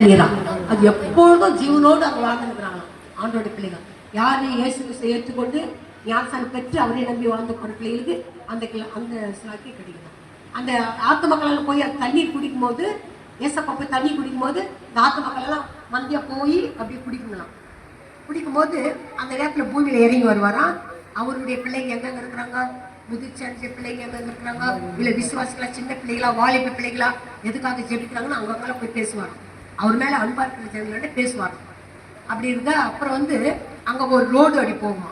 அது எப்பொழுதும் ஜீவனோடு அவங்க வாழ்ந்துருக்கிறாங்க ஆண்டோட பிள்ளைகள் யாரு இயேசு கிறிஸ்துவை ஏற்றுக்கொண்டு ஞானசானம் பெற்று அவரே நம்பி வாழ்ந்த கொண்ட பிள்ளைகளுக்கு அந்த அந்த சாக்கி கிடைக்கும் அந்த ஆத்து மக்கள் போய் அந்த தண்ணீர் குடிக்கும் போது ஏசப்பா போய் தண்ணி குடிக்கும் போது இந்த ஆத்து மக்கள் எல்லாம் மந்தியா போய் அப்படியே குடிக்கணும் குடிக்கும்போது அந்த நேரத்தில் பூமியில் இறங்கி வருவாராம். அவருடைய பிள்ளைங்க எங்கெங்க இருக்கிறாங்க? முதிர்ச்சி பிள்ளைங்க எங்கெங்க இருக்கிறாங்க? இல்லை விசுவாசிகளா சின்ன பிள்ளைகளா வாலிப பிள்ளைகளா எதுக்காக ஜெபிக்கிறாங்கன்னு அவங்க போய் பேசுவார் அவர் மேலே அன்பா இருக்கிற ஜனங்கள்ட்ட பேசுவார் அப்படி இருந்தால் அப்புறம் வந்து அங்கே ஒரு ரோடு அடி போகுமா.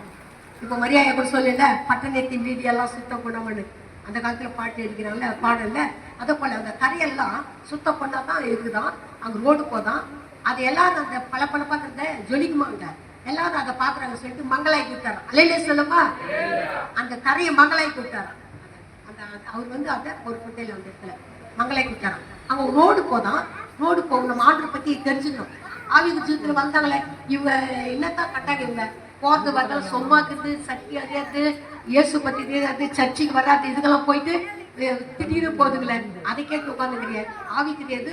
இப்போ மரியாதை கூட சொல்லல பட்டணத்தி வீதியெல்லாம் சுத்தம் பண்ணவனு அந்த காலத்தில் பாட்டு எடுக்கிறாங்கல்ல பாடல்ல அதை போல் அந்த கரையெல்லாம் சுத்தம் பண்ணால் தான் இருக்குதான் அங்கே ரோடு போதான். அது எல்லாரும் அந்த பல பல பார்க்கறத ஜொலிக்குமாங்க எல்லாரும் அதை பார்க்குறாங்க சொல்லிட்டு மங்களாய் விட்டாரு அலையிலே சொல்லுமா அந்த கரையை மங்களாய் விட்டாரு அந்த அவர் வந்து அதை ஒரு குட்டையில் அந்த இடத்துல மங்களாய் விட்டாராம் அவங்க ரோடு போதான் ரோடு போகணும் ஆர்டர் பற்றி தெரிஞ்சுக்கணும். அவங்க ஜீவத்துல வந்தாங்களே இவங்க என்னத்தான் கட்டாங்க இவங்க போகிறது வர்றது சொம்மாக்குது சக்தி அறியாது இயேசு பற்றி தெரியாது சர்ச்சுக்கு வராது இதுக்கெல்லாம் போயிட்டு திடீர்னு போதுங்களே. அதை கேட்டு தெரியாது ஆவி தெரியாது.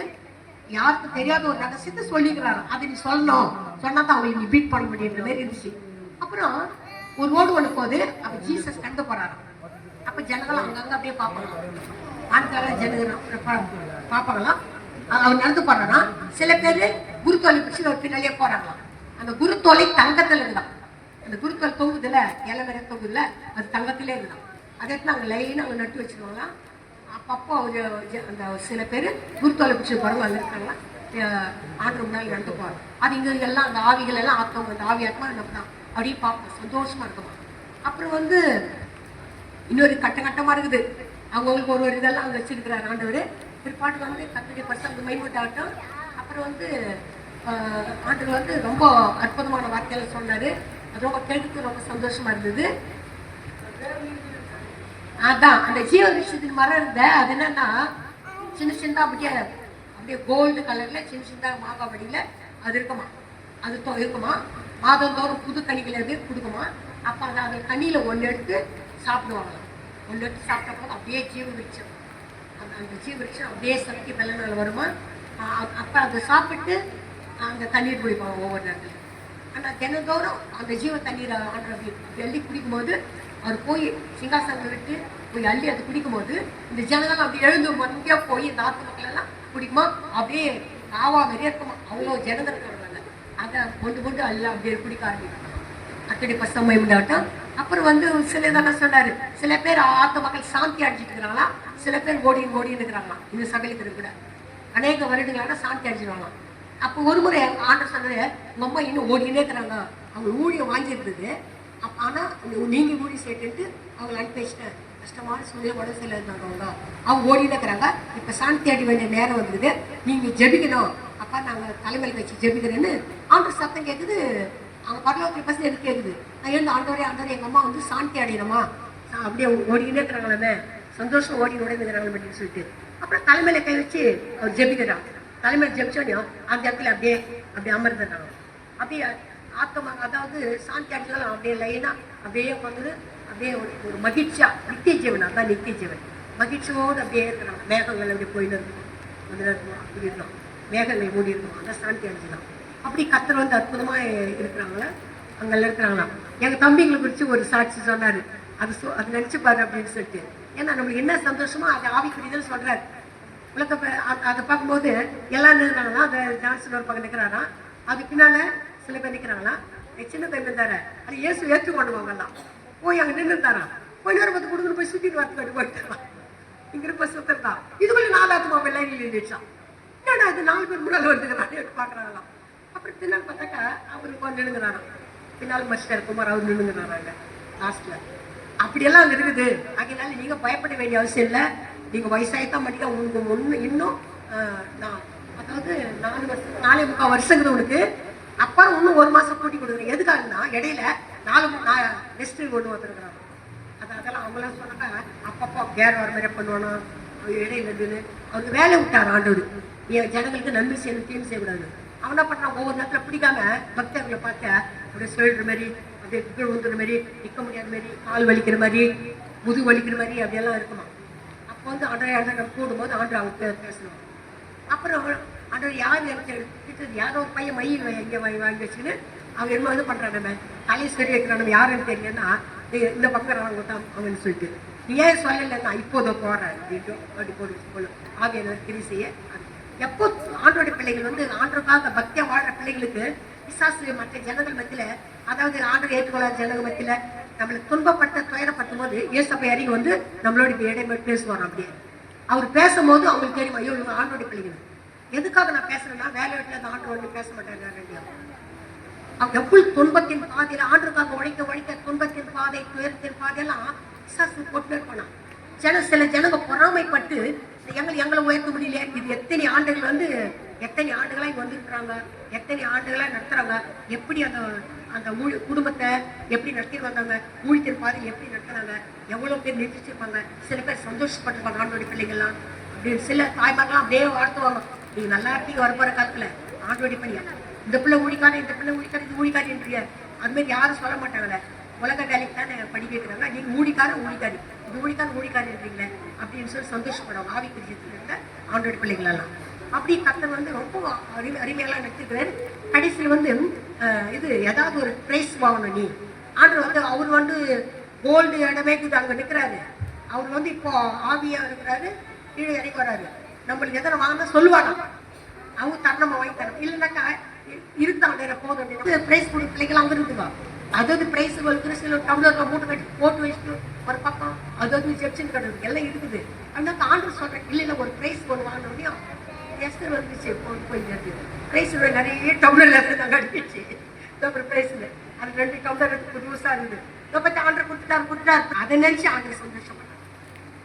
யாருக்கு தெரியாத ஒரு ரகசியத்தை சொல்லிக்கிறாரு அதை நீ சொல்லணும். சொன்னா தான் அவங்க நீ பீட் பண்ண முடியுன்ற மாதிரி இருந்துச்சு. அப்புறம் ஒரு ரோடு ஒன்று போகுது. அப்போ ஜீசஸ் கண்டு போறாராம். அப்போ ஜனங்கள் அங்கங்கே அப்படியே பார்ப்பாங்க ஆண்கால ஜனங்கள் பார்ப்பாங்களாம் அவர் நடந்து போறானா சில பேர் குருத்தோலை பிடிச்சி ஒரு பின்னாலே போறாங்களாம் அந்த குருத்தோலை தங்கத்துல இருந்தான் அந்த குருத்தோல் தொங்குதுல இலை நிறைய தொங்குதுல அது தங்கத்திலே இருந்தான் அதை நாங்கள் லைனாக நட்டு வச்சுருவாங்களாம் அப்பப்போ ஒரு அந்த சில பேர் குருத்தோலை பிடிச்சி போகிறவங்க அங்கே ஆண்டு முன்னாள் நடந்து போகிறோம் அது இங்கே எல்லாம் அந்த ஆவிகள் எல்லாம் ஆத்தவங்க அந்த ஆவி ஆத்மா நம்ம தான் அப்படியே பார்ப்போம். சந்தோஷமா இருக்குமா. அப்புறம் வந்து இன்னொரு கட்ட கட்டமா இருக்குது. அவங்களுக்கு ஒரு ஒரு இதெல்லாம் அங்கே வச்சிருக்கிறார் ஆண்டவர். பிற்பாடு வந்து கத்தடி பர்சன் அந்த அப்புறம் வந்து ஆண்டவர் வந்து ரொம்ப அற்புதமான வார்த்தையில சொன்னார். அது ரொம்ப கேட்க ரொம்ப சந்தோஷமா இருந்தது. அதான் அந்த ஜீவ விஷயத்துக்கு மரம் இருந்த அது என்னன்னா சின்ன சின்ன அப்படியே அப்படியே கோல்டு கலர்ல சின்ன சின்ன மாகாபடியில் அது இருக்குமா? அது இருக்குமா? மாதந்தோறும் புது கனிகள் எது கொடுக்குமா? அப்போ அதை அந்த கனியில் ஒன்று எடுத்து சாப்பிடுவாங்க ஒன்று எடுத்து சாப்பிட்ட போது அப்படியே ஜீவ விருட்சம். அந்த அந்த ஜீவ விருட்சம் அப்படியே சக்தி வெள்ளநாள் வருமா அப்போ அதை சாப்பிட்டு அந்த தண்ணீர் குடிப்பாங்க ஒவ்வொரு நேரத்துல ஆனால் தினந்தோறும் அந்த ஜீவ தண்ணீரை ஆண்டு அள்ளி குடிக்கும்போது அவர் போய் சிங்காசனத்தை விட்டு போய் அள்ளி அதை குடிக்கும்போது இந்த ஜனங்கள் அப்படி எழுந்து மந்தியாக போய் இந்த ஆத்து மக்கள் எல்லாம் குடிக்குமா? அப்படியே ஆவா நிறைய இருக்குமா? அவ்வளோ ஜனங்கள் இருக்கிறவங்க. அதை கொண்டு கொண்டு அள்ள அப்படியே குடிக்க ஆரம்பிப்பாங்க அத்தடி பசமை உண்டாட்டம் அப்புறம் வந்து சில இதெல்லாம் சொன்னாரு. சில பேர் ஆத்த மக்கள் சாந்தி அடிச்சிட்டு இருக்கிறாங்களா சில பேர் ஓடி ஓடின்னு இருக்கிறாங்களாம். இந்த சபையில் கூட. அநேக வருடங்களான சாந்தி அடிச்சிருவாங்களாம் அப்போ ஒரு முறை ஆண்டர் சொன்னாரு உங்கள் அம்மா இன்னும் ஓடினே இருக்கிறாங்க. அவங்க ஊழியம் வாங்கியிருந்தது. அப்போ ஆனால் நீங்கள் ஊழி சேர்த்துட்டு அவங்களை அனுப்பி வச்சிட்டேன். கஷ்டமான சூழ்நிலை உடம்பு சரியில்லை இருந்தாங்க அவங்க அவங்க ஓடினே இருக்கிறாங்க. இப்போ சாந்தி அடி வேண்டிய நேரம் வந்தது நீங்கள் ஜெபிக்கணும். அப்பா நாங்கள் தலைமையில் வச்சு ஜெபிக்கிறேன்னு ஆண்டர் சத்தம் கேட்குது அவங்க பரலோகத்தில் பசங்க எனக்கு கேட்குது நான் எழுந்து ஆண்டோரே எங்கள் அம்மா வந்து சாந்தி அடையணுமா? அப்படியே ஓடினே இருக்கிறாங்களே சந்தோஷம் ஓடி நுழைந்துக்கிறாங்க அப்படின்னு சொல்லிட்டு. அப்புறம் தலைமையில கை வச்சு அவர் ஜெபிக்கிறாங்க தலைமையில் ஜெபிச்சோடனே அந்த இடத்துல அப்படியே அப்படியே அமர்ந்துடுறாங்க. அப்படியே ஆத்தமாக அதாவது சாந்தி அடைஞ்சாலும் அப்படியே லைனா அப்படியே உட்காந்து அப்படியே ஒரு ஒரு மகிழ்ச்சியா நித்திய ஜீவன் அதான் நித்திய ஜீவன். மகிழ்ச்சியோடு அப்படியே இருக்கிறாங்க. மேகங்கள் அப்படியே போயிட்டு இருக்கும் அதில் இருக்கும் அப்படி இருக்கும் மேகங்களை மூடி இருக்கும் அதான் சாந்தி அடைஞ்சுதான் அப்படி கத்தர் வந்து அற்புதமாக இருக்கிறாங்களா? அங்கெல்லாம் இருக்கிறாங்களாம். எங்கள் தம்பிங்களை குறித்து ஒரு சாட்சி சொன்னார். அது சொ- அது நினச்சி பாரு அப்படின்னு சொல்லிட்டு. ஏன்னா நம்மளுக்கு என்ன சந்தோஷமோ அதை ஆவிக்குரியதுன்னு சொல்கிறார் உலக அதை பார்க்கும்போது எல்லாம் நிற்கிறாங்களா அதை ஜான்சன் ஒரு பக்கம் நிற்கிறாராம் அது பின்னால் சில பேர் நிற்கிறாங்களாம் சின்ன பையன் இருந்தாரு. அது இயேசு ஏற்றுக்கொண்டு வாங்கலாம் போய் அங்கே நின்றுட்டாராம் போய் நேரம் பார்த்து கொடுக்குன்னு போய் சுற்றிட்டு வரத்து கட்டி போயிட்டாராம் இங்க இருப்ப சுத்தம் தான் இதுக்குள்ள நாலாவது மொபைல் லைன் நின்றுச்சான் என்னடா இது? நாலு பேர் முன்னாள் வந்துக்கிறானே பார்க்குறாங்களாம். அப்புறம் பின்னால் பார்த்தாக்கா அவருக்கு வந்து நின்னுங்கிறாராம் பின்னால் மஸ்டர் குமார் அவர் நின்றுங்கிறாங்க லாஸ்ட்ல அப்படியெல்லாம் அங்கே இருக்குது. அதனால நீங்க பயப்பட வேண்டிய அவசியம் இல்லை. நீங்க வயசாயித்தான் மாட்டீங்க உங்களுக்கு ஒன்று இன்னும் நான் அதாவது நாலு வருஷம் நாலே முக்கால் வருஷங்கிறது உனக்கு. அப்புறம் இன்னும் ஒரு மாசம் கூட்டி கொடுக்குறேன் எதுக்காகனா இடையில நாலு நெக்ஸ்ட் கொண்டு வந்துருக்குறாங்க. அது அதெல்லாம் அவங்களாம் சொன்னாங்க அப்பப்போ கேர் வர மாதிரி பண்ணுவானோ இடையில இருந்துன்னு அவங்க வேலை விட்டார் ஆண்டவர். என் ஜனங்களுக்கு நன்மை செய்யணும் தீமை செய்யக்கூடாது. அவன் என்ன ஒவ்வொரு நேரத்தில் பிடிக்காம பக்தர்களை பார்த்த அப்படியே சொல்ற மாதிரி அப்படியே கீழ் ஊந்துற மாதிரி நிற்க முடியாத மாதிரி கால் வலிக்கிற மாதிரி முது வலிக்கிற மாதிரி அப்படியெல்லாம் இருக்குமா? அப்போ வந்து ஆண்டரை ஆண்டரை கூடும்போது ஆண்டு அவங்க பேசணும். அப்புறம் ஆண்டவர் யார் எனக்கு யாரோ ஒரு பையன் மயில் எங்கே வாங்கி வாங்கி வச்சுன்னு அவங்க என்ன இது பண்ணுறாங்க நம்ம? தலை சரி வைக்கிறான். நம்ம யாருன்னு தெரியலன்னா இந்த பக்கம் அவங்க தான் அவன் சொல்லிட்டு. நீ ஏன் சொல்லலைன்னா இப்போதோ போகிறேன் அப்படின்ட்டு அப்படி போட்டு சொல்லும் ஆகிய கிரி செய்ய எப்போ ஆண்டோட பிள்ளைகள் வந்து ஆண்டோக்காக பக்தியாக வாழ்கிற பிள்ளைகளுக்கு பிசாசு மற்ற ஜனங்கள் மத்தியில அதாவது ஆண்டவர் ஏற்றுக்கொள்ளாத ஜனங்கள் மத்தியில நம்மளை துன்பப்பட்ட துயரப்படும் போது இயேசப்பை இறங்கி வந்து நம்மளோட இப்படி இடைமே பேசுவார் அப்படியே. அவர் பேசும்போது அவங்களுக்கு தெரியும் ஐயோ இவங்க ஆண்டோட பிள்ளைகள். எதுக்காக நான் பேசுறேன்னா வேலை வீட்டுல அந்த ஆண்டு வந்து பேச மாட்டேன் அவங்க எவ்வளவு துன்பத்தின் பாதையில ஆண்டுக்காக உழைக்க உழைக்க துன்பத்தின் பாதை துயரத்தின் பாதையெல்லாம் பிசாசு போட்டு இருப்பானா ஜன சில ஜனங்க பொறாமைப்பட்டு எங்களை எங்களை உயர்த்த முடியல இது எத்தனை ஆண்டுகள் வந்து எத்தனை ஆண்டுகளா இங்க வந்திருக்கிறாங்க? எத்தனை ஆண்டுகளா நடத்துறாங்க? எப்படி அந்த அந்த ஊழி குடும்பத்தை எப்படி நடத்திட்டு வந்தாங்க ஊழியத்தின் எப்படி நடத்துறாங்க? எவ்வளவு பேர் நிறுத்திச்சிருப்பாங்க சில பேர் சந்தோஷப்பட்டிருப்பாங்க ஆண்டோடி பிள்ளைங்கள்லாம் அப்படின்னு சில தாய்மார்கள்லாம் அப்படியே வாழ்த்துவாங்க. நீ நல்லா இருக்கீங்க வரப்போற காலத்துல. ஆண்டோடி பையா இந்த பிள்ளை ஊழிக்காரன் இந்த பிள்ளை ஊழிக்காரன் இது ஊழிக்காரின்றிய அதுமாரி மாதிரி யாரும் சொல்ல மாட்டாங்கல்ல. உலக வேலைக்கு தானே படிக்க வைக்கிறாங்க நீங்கள் ஊழிக்காரன் ஊழிக்காரி. இது ஊழிக்காரன் இருக்கீங்களே அப்படின்னு சொல்லி சந்தோஷப்படுவாங்க. ஆவி குறிச்சிட்டு பிள்ளைங்களெல்லாம் அப்படி கத்தர் வந்து ரொம்ப அறிவு அருமையெல்லாம் நடத்திருக்கிறாரு கடைசியில் வந்து இது ஏதாவது ஒரு பிரைஸ் வாங்கணும் நீ. ஆண்டு வந்து அவர் வந்து கோல்டு இடமே இருக்குது அங்க நிற்கிறாரு அவர் வந்து இப்போ ஆவியா இருக்கிறாரு கீழே இறங்கி வராரு நம்மளுக்கு எதனை வாங்கினா சொல்லுவாங்க அவங்க தரணமா வாங்கி தரணும். இல்லைனாக்கா இருந்தாங்க போதும். பிரைஸ் கொடுக்க பிள்ளைகள் அங்க இருக்குவா அதாவது பிரைஸ் கிறிஸ்துவ டம்ளர்ல மூட்டை கட்டி போட்டு வச்சுட்டு ஒரு பக்கம் அதாவது செப்ஷன் கிடக்கு. எல்லாம் இருக்குது. ஆனால் ஆண்டு சொல்றேன் இல்லை இல்லை ஒரு பிரைஸ் ஒன்று வாங்கினோடனே எஸ்டர் வந்துச்சு போட்டு போய் பிரைஸ் நிறைய டம்ளர்ல இருந்து நாங்கள் அடிச்சு. அப்புறம் பிரைஸ்ல அது ரெண்டு டவுனர் எடுத்து புதுசா இருந்தது. இதை பத்தி ஆண்டர் கொடுத்துட்டாரு கொடுத்துட்டாரு அதை நினைச்சு ஆண்டர் சந்தோஷப்பட்டார்.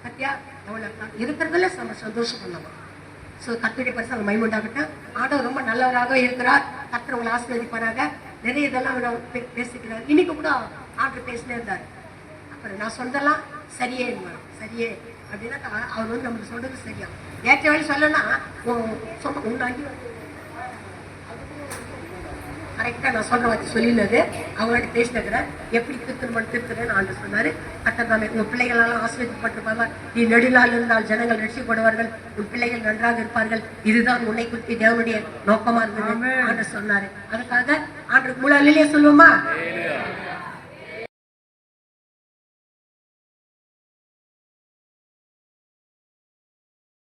பத்தியா எவ்வளவு இருக்கிறதுல நம்ம சந்தோஷம் பண்ணலாம் ஸோ கத்துடைய பரிசு அவங்க மைமுண்டாகட்டும். ஆண்டவர் ரொம்ப நல்லவராக இருக்கிறார். கத்தர் உங்களை ஆசீர்வதிப்பாராக. நிறைய இதெல்லாம் அவர் பே- பேசிக்கிறார். இன்னைக்கு கூட ஆண்டர் பேசினே இருந்தார். அப்புறம் நான் சொன்னதெல்லாம் சரியே சரியே. அப்படின்னா அவர் வந்து நம்மளுக்கு சொல்றது சரியா? ஏற்ற வழி சொல்லனா சொன்ன உன்னாண்டி கரெக்டாக நான் சொல்ற வார்த்தை சொல்லினது. அவங்கள்ட்ட பேசினதுல எப்படி திருத்தணும் திருத்துறேன்னு ஆண்டு சொன்னாரு. கட்டதாமே உன் பிள்ளைகளெல்லாம் ஆசிரியப்பட்டிருப்பாங்க நீ நெடுநாள் இருந்தால் ஜனங்கள் ரட்சிக்கப்படுவார்கள் உன் பிள்ளைகள் நன்றாக இருப்பார்கள். இதுதான் உன்னை குறித்து தேவனுடைய நோக்கமா இருந்தது ஆண்டு சொன்னாரு. அதுக்காக ஆண்டு முழு சொல்லுவோமா?